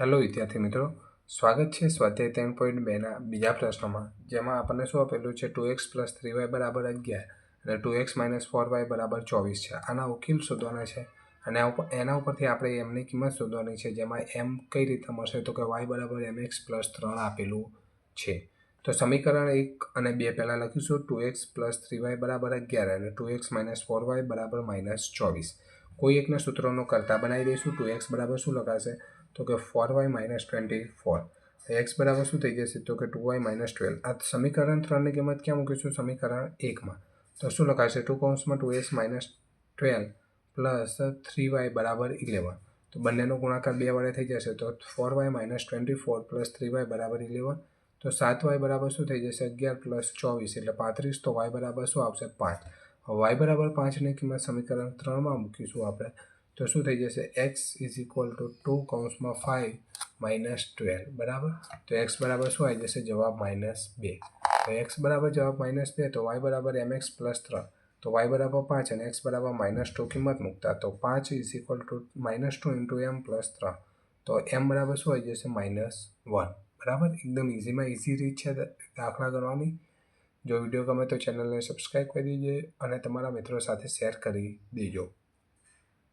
Hello વિદ્યાર્થી મિત્રો, સ્વાગત છે સ્વાધ્યાય ત્રણ પોઈન્ટ બેના બીજા પ્રશ્નમાં, જેમાં આપણને શું આપેલું છે? Two X plus three Y બરાબર અગિયાર અને two X minus four Y બરાબર ચોવીસ છે. આના ઉકેલ શોધવાના છે અને એના ઉપરથી આપણે એમની કિંમત શોધવાની છે, જેમાં એમ કઈ રીતે મળશે? તો કે વાય બરાબર એમ એક્સ પ્લસ ત્રણ આપેલું છે. તો સમીકરણ એક અને બે પહેલાં લખીશું. Two x plus three y બરાબર અગિયાર અને two x minus four y બરાબર માઇનસ ચોવીસ. કોઈ એકના સૂત્રોનો કરતા બનાવી દઈશું. ટુ એક્સ બરાબર શું લખાશે? તો કે four y minus twenty four x બરાબર શું થઈ જશે? તો કે ટુ વાય માઇનસ ટ્વેલ્વ આ સમીકરણ ત્રણની કિંમત ક્યાં મૂકીશું? સમીકરણ એકમાં. તો શું લખાશે? ટુ કૌંસમાં two s minus twelve plus three y બરાબર ઇલેવન તો બંનેનો ગુણાકાર બે વડે થઈ જશે. તો four y minus twenty four plus three y બરાબર ઇલેવન તો સાત વાય બરાબર શું થઈ જશે? અગિયાર પ્લસ ચોવીસ. એટલે પાંત્રીસ તો વાય બરાબર શું આવશે? પાંચ. વાય બરાબર પાંચની કિંમત સમીકરણ ત્રણમાં મૂકીશું આપણે. તો શું થઈ જશે? X is equal to two કૌંસમાં ફાઇવ માઇનસ ટ્વેલ્વ બરાબર? તો એક્સ બરાબર શું આવી જશે? જવાબ માઇનસ બે. તો એક્સ બરાબર જવાબ માઇનસ બે, તો વાય બરાબર એમ એક્સ પ્લસ ત્રણ. તો વાય બરાબર પાંચ અને એક્સ બરાબર માઇનસ ટુ કિંમત મૂકતા. તો પાંચ is equal to minus two into m plus ત્રણ. તો એમ બરાબર શું આવી જશે? માઇનસ વન બરાબર? એકદમ ઇઝીમાં ઇઝી રીત છે દાખલા કરવાની. જો વીડિયો ગમે તો ચેનલને સબસ્ક્રાઈબ કરી દેજો અને તમારા મિત્રો સાથે શેર કરી દેજો.